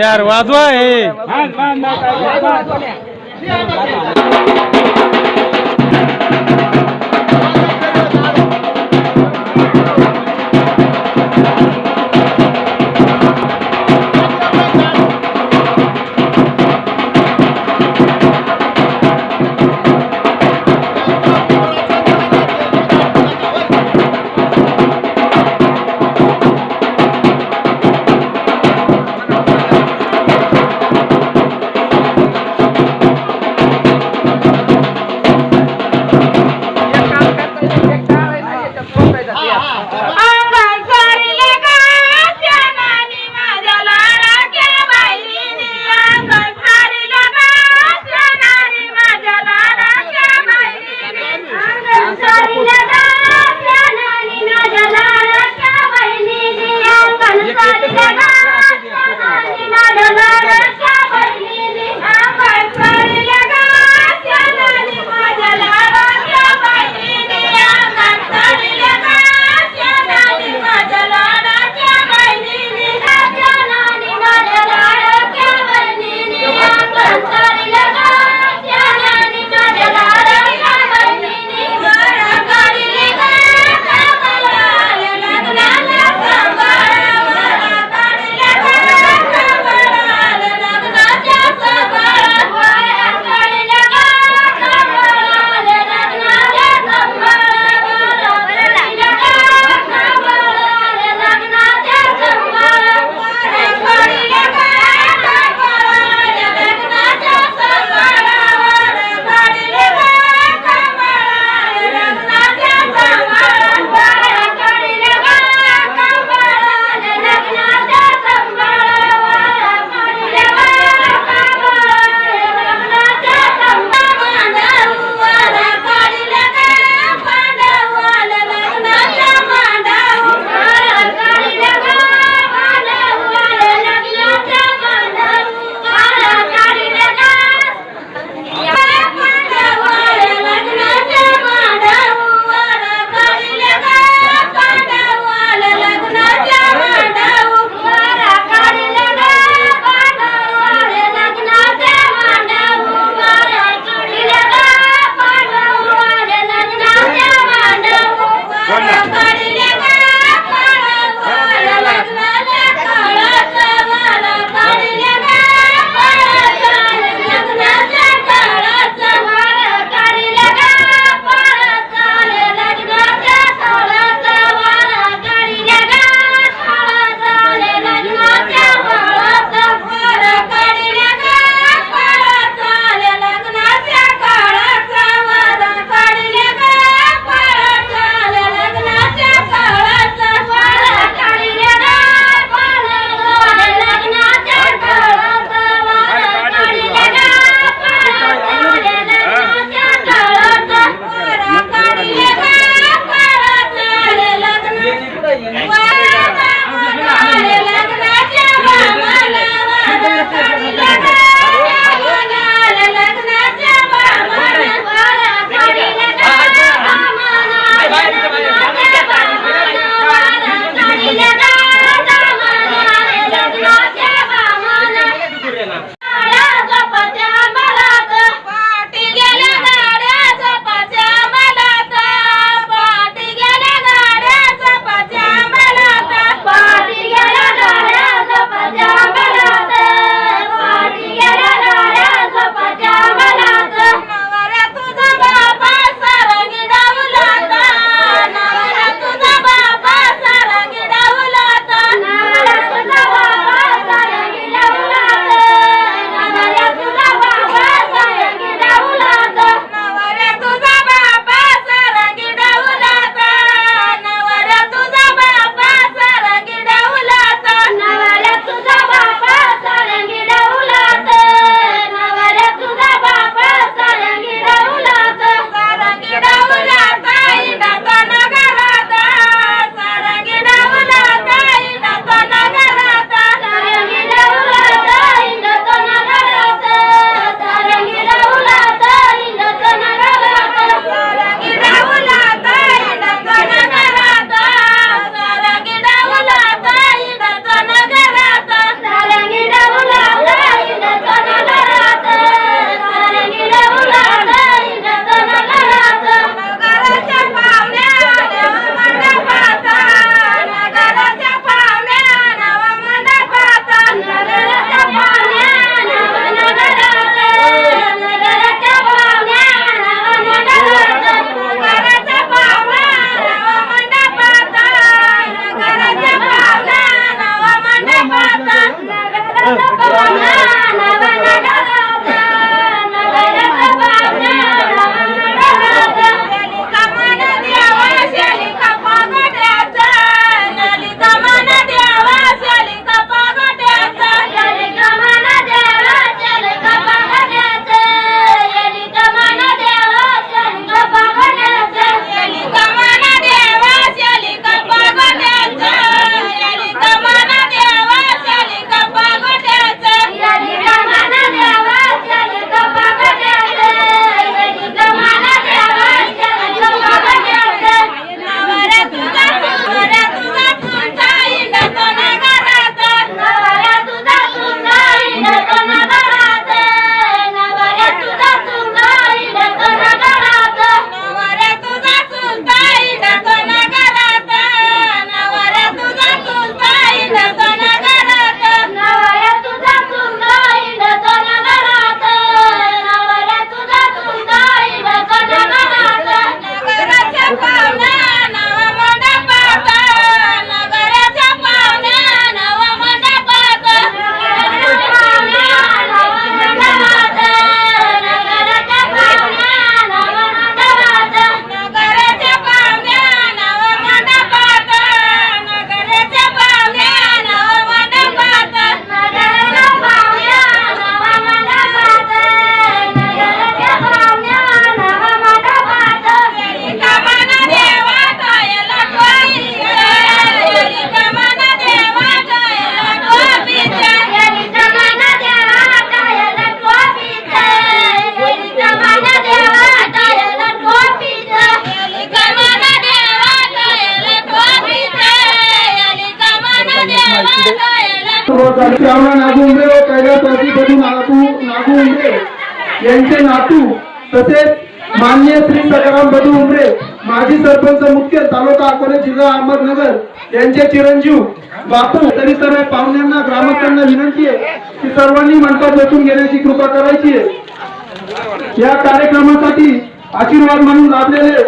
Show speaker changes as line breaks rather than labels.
યાર વાંધો એ.
झाले नागू उमरे व कैलासवासी बधू नागू नागू उमरे यांचे नातू तसेच मान्य श्री सकाराम बधू उमरे माजी सरपंच मुख्य तालुका अकोले जिल्हा अहमदनगर यांचे चिरंजीव बापू तरी सर्व पाहुण्यांना ग्रामस्थांना विनंती आहे की सर्वांनी मंडपात बसून घेण्याची कृपा करायची आहे या कार्यक्रमासाठी आशीर्वाद म्हणून लाभलेले